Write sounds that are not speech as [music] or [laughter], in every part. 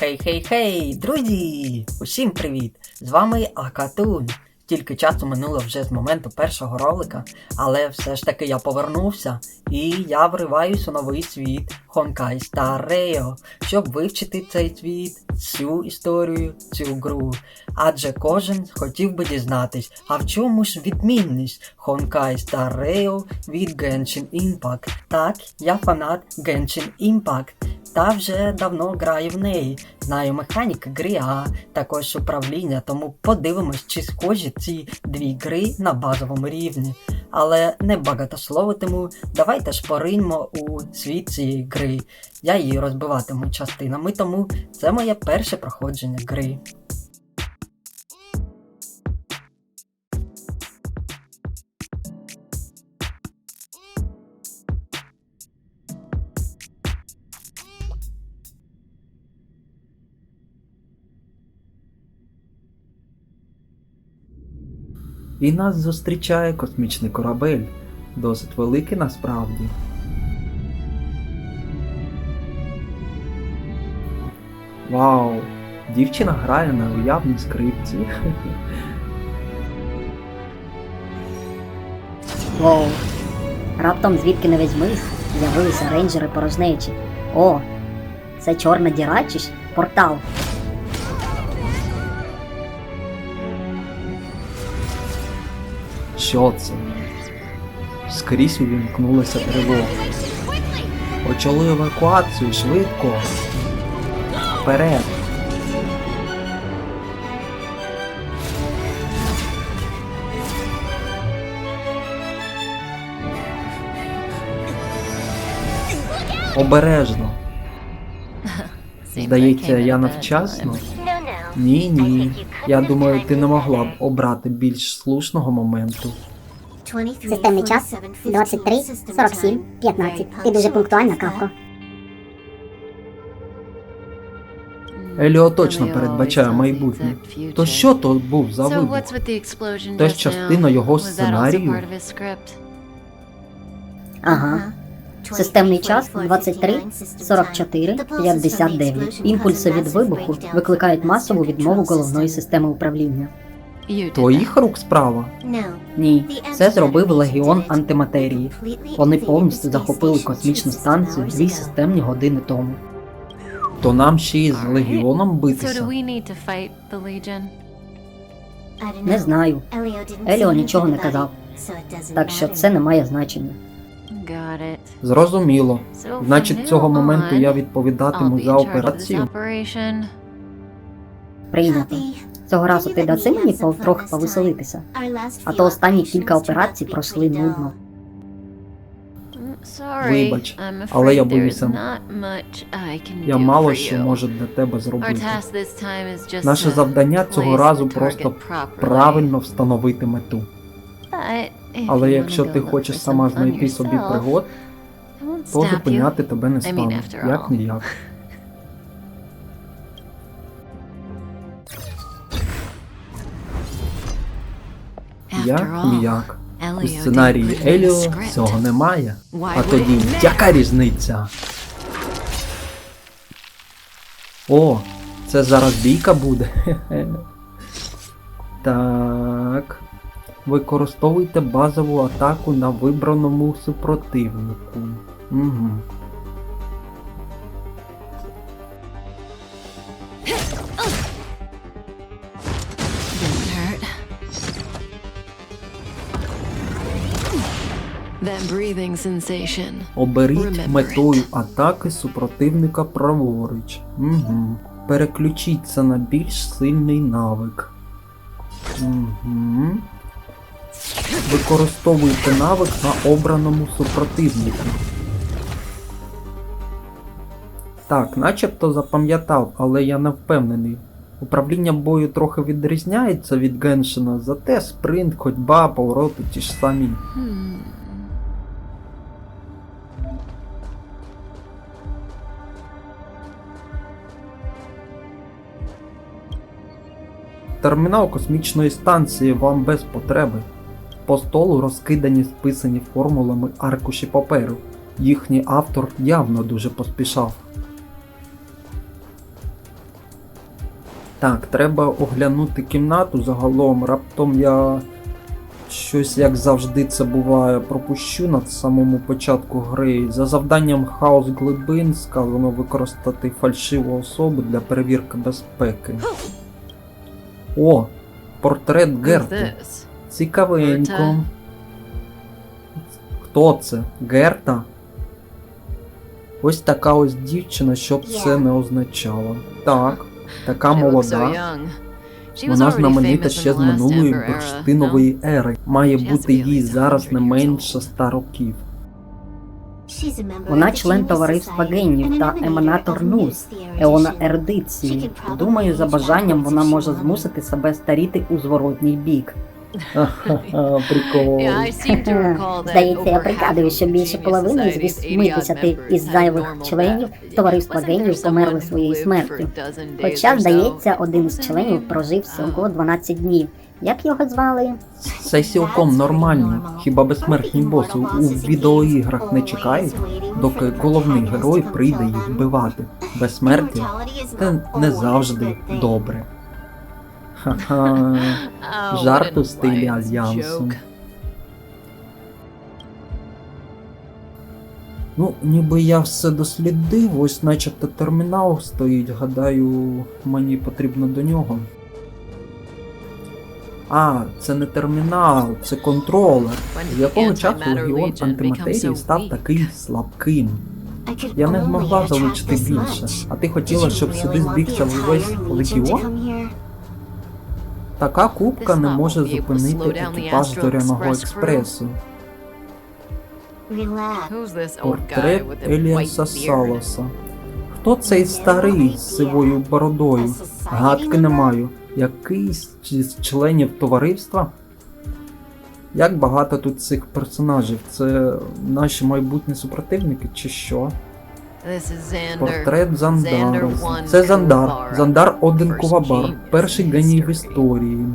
Хей-хей-хей, друзі! Усім привіт! З вами Акатун. Тільки часу минуло вже з моменту першого ролика, але все ж таки я повернувся і я вриваюсь у новий світ Honkai Star щоб вивчити цей світ, цю історію, цю гру. Адже кожен хотів би дізнатись, а в чому ж відмінність Honkai Star від Genshin Impact. Так, я фанат Genshin Impact та вже давно граю в неї. Знаю механіки гри, а також управління, тому подивимось, чи схожі ці дві гри на базовому рівні. Але не багатословитиму, давайте ж пориньмо у світ цієї гри. Я її розбиватиму частинами, тому це моє перше проходження гри. І нас зустрічає космічний корабель, досить великий насправді. Вау! Дівчина грає на уявній скрипці. Воу. Раптом звідки не візьмись, з'явилися рейнджери порожнечі. О, це чорна діра чи ж портал. Що це? Скрізь увімкнулася тривога. Почали евакуацію швидко. Вперед! Обережно. Здається, я навчасно. Ні, ні. Я думаю, ти не могла б обрати більш слушного моменту. Системний час 23, 47, 15. Ти дуже пунктуальна, Кавко. Еліо точно передбачає майбутнє. То що то був за вибух? Теж частина його сценарію? Ага. Системний час 23, 44, 59. Імпульси від вибуху викликають масову відмову головної системи управління. Твоїх рук справа? Ні, це зробив легіон антиматерії. Вони повністю захопили космічну станцію дві системні години тому. То нам ще й з легіоном битися. Не знаю, Еліо нічого не казав, так що це не має значення. Got it. Зрозуміло. Значить, цього моменту я відповідатиму за операцію. Прийнято. Цього разу ти даси мені трохи повеселитися, а то останні кілька операцій пройшли нудно. Mm, Вибач, але я боюся. Я мало що можу для тебе зробити. Наше завдання цього разу просто правильно встановити мету. If Але якщо ти хочеш сама знайти собі пригод, то зупиняти тебе не стану. Як ніяк. Як ніяк. У сценарії Еліо цього немає. А тоді яка різниця? О, це зараз бійка буде. [laughs] Так. Використовуйте базову атаку на вибраному супротивнику. Угу. Оберіть метою атаки супротивника праворуч. Угу. Переключіться на більш сильний навик. Угу. Використовуйте навик на обраному супротивнику. Так, начебто запам'ятав, але я не впевнений. Управління бою трохи відрізняється від Геншина, зате спринт, ходьба, повороти ті ж самі. Термінал космічної станції вам без потреби. По столу розкидані списані формулами аркуші паперу. Їхній автор явно дуже поспішав. Так, треба оглянути кімнату загалом. Раптом я щось, як завжди це буває, пропущу на самому початку гри. За завданням хаос глибин сказано використати фальшиву особу для перевірки безпеки. О! Портрет Герти. Цікавенько. Хто це? Герта? Ось така ось дівчина, щоб це не означало. Так, така She looks so молода. Вона знаменита ще з минулої бурштинової ери. Має She бути їй зараз не менше ста років. Вона член товариства генів та еманатор Нус, Еона Ердиції. Думаю, за бажанням вона може змусити себе старіти у зворотній бік. [laughs] Прикол. Здається, я пригадую, що більше половини з Society's 80 із зайвих членів товариства генів померли своєю смертю. Хоча, здається, один з членів прожив Oh. всього 12 днів. Як його звали? Це цілком нормально. Хіба безсмертні боси у відеоіграх не чекають, доки головний герой прийде їх вбивати? Безсмертя це не завжди добре. Ха-ха. [laughs] Жарт у стилі Альянсу. Ну, ніби я все дослідив, ось начебто термінал стоїть, гадаю, мені потрібно до нього. А, це не термінал, це контролер. З якого часу легіон антиматерії став такий слабким? Я не змогла залучити більше. А ти хотіла, щоб сюди збігся весь легіон? Така кубка не може зупинити екіпаж зоряного експресу. Портрет Еліаса? Салоса. Хто цей старий з сивою бородою? Гадки не маю. Якийсь з членів товариства? Як багато тут цих персонажів? Це наші майбутні супротивники чи що? Портрет Зандара. Це Зандар. Зандар один First Кувабар, перший геній в історії.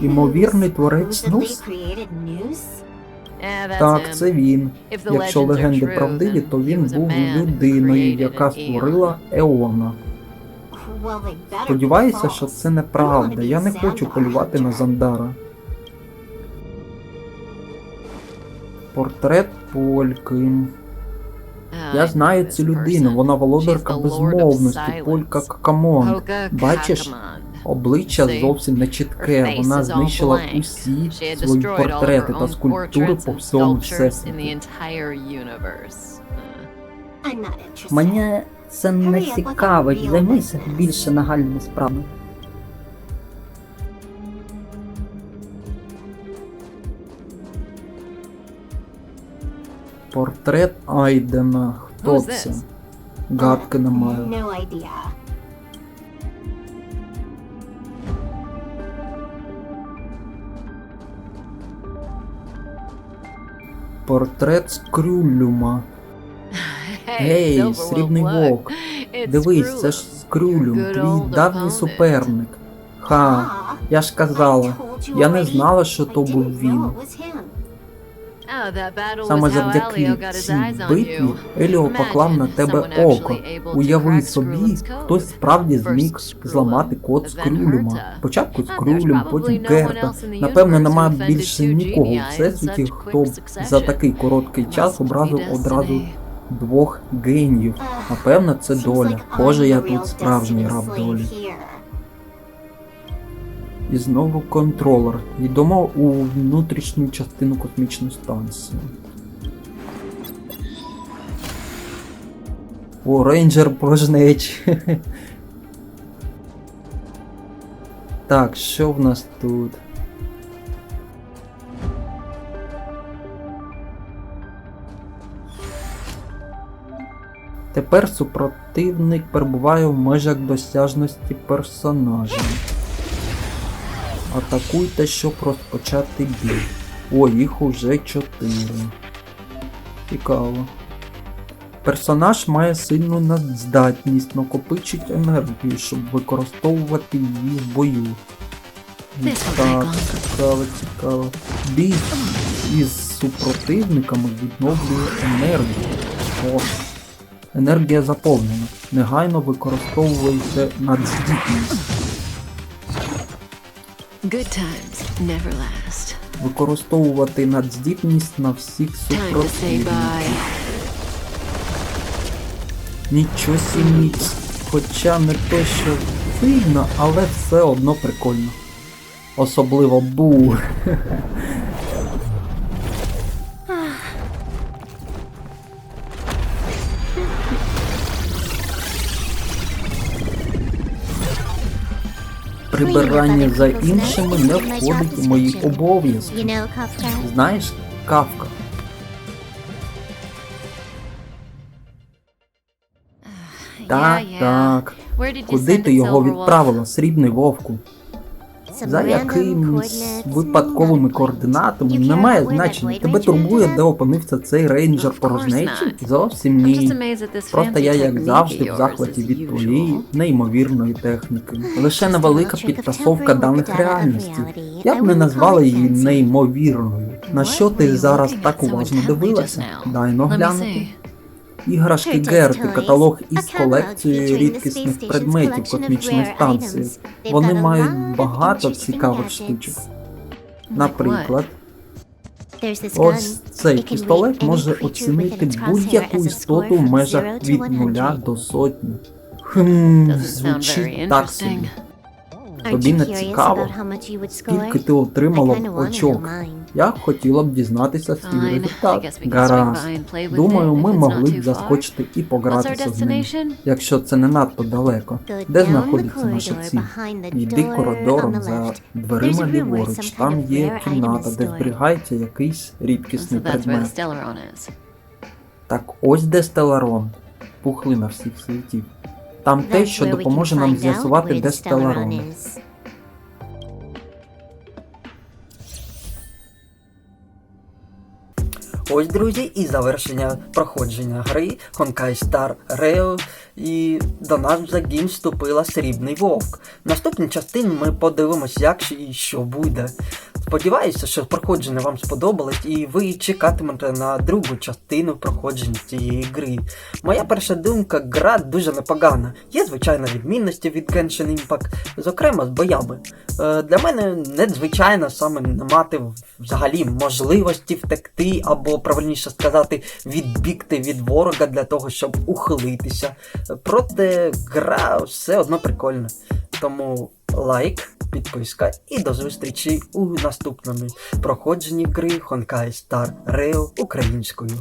Імовірний творець Нус? Так, це він. Якщо легенди правдиві, то він був людиною, яка створила Еона. Сподіваюся, що це неправда. Я не хочу полювати на Зандара. Портрет Польки. Я знаю цю людину, вона володарка безмовності. Полька Какамон. Бачиш, Обличчя зовсім не чітке. Вона знищила усі свої портрети та скульптури по всьому всесвіту. Uh, Мене це не цікавить, займися більше нагальними справами. Портрет Айдена. Хто це? Гадки не маю. No idea. Портрет Скрюлюма. Гей, Silverwolf, срібний вовк. Дивись, це ж Скрюлюм, твій давній суперник. Ха, я ж казала, я не знала, що то був він. Саме завдяки цій битві. Еліо поклав на тебе око. Уяви собі, хтось справді зміг зламати код Скрюлюма. Спочатку Скрюлюм, потім Герта. Напевно, немає більше нікого у всесвіті, хто б за такий короткий час образив одразу двох геніїв. Напевно, це доля. Боже, я тут справжній раб долі. І знову контролер. Йдемо у внутрішню частину космічної станції. О, рейнджер порожнеч. [laughs] Так, що в нас тут? Тепер супротивник перебуває в межах досяжності персонажа. Атакуйте, щоб розпочати бій. О, їх уже чотири. Цікаво. Персонаж має сильну надздатність, накопичить енергію, щоб використовувати її в бою. Так, цікаво, цікаво. Бій із супротивниками відновлює енергію. О, Енергія заповнена. Негайно використовуйте надздібність. Good times never last. Використовувати надздібність на всіх супротивників. Нічого сім'ї. Хоча не те, що видно, але все одно прикольно. Особливо бу. [laughs] Прибирання за іншими не входить у мої обов'язки. Знаєш, кавка. Так, так. Куди ти його відправила, срібний вовку? За якимись випадковими координатами немає значення. Тебе турбує, де опинився цей рейнджер порожнечі? Зовсім ні. Просто я, як завжди, в захваті від твоєї неймовірної техніки. Лише невелика підтасовка даних реальності. Я б не назвала її неймовірною. На що ти зараз так уважно дивилася? Дай но глянути. Іграшки Герти, каталог із колекцією рідкісних предметів космічної станції. Вони мають багато цікавих штучок. Наприклад, ось цей пістолет може оцінити будь-яку істоту в межах 0 to від нуля 100. до сотні. Хм, звучить так собі. Тобі не цікаво, about how much you would скільки ти отримала I в очок. Я хотіла б дізнатися свій результат. guess we can swing Гаразд. by and play with Думаю, ми могли б заскочити і погратися з ним. Якщо це не надто далеко. Де знаходиться наша ціль? Йди коридором за дверима ліворуч. Там є кімната, де зберігається якийсь рідкісний предмет. Так ось де Стеларон. Пухлина всіх світів. Там те, що допоможе нам з'ясувати, де Стеларон. Ось, друзі, і завершення проходження гри Honkai Star Rail. І до нас в загін вступила Срібний Вовк. В наступній частині ми подивимось, як і що буде. Сподіваюся, що проходження вам сподобалось, і ви чекатимете на другу частину проходження цієї гри. Моя перша думка, гра дуже непогана. Є звичайно відмінності від Genshin Impact, зокрема з боями. Е, для мене надзвичайно саме не мати взагалі можливості втекти, або правильніше сказати, відбігти від ворога для того, щоб ухилитися. Проте гра все одно прикольна. Тому лайк, підписка і до зустрічі у наступному проходженні гри Honkai Star Rail українською.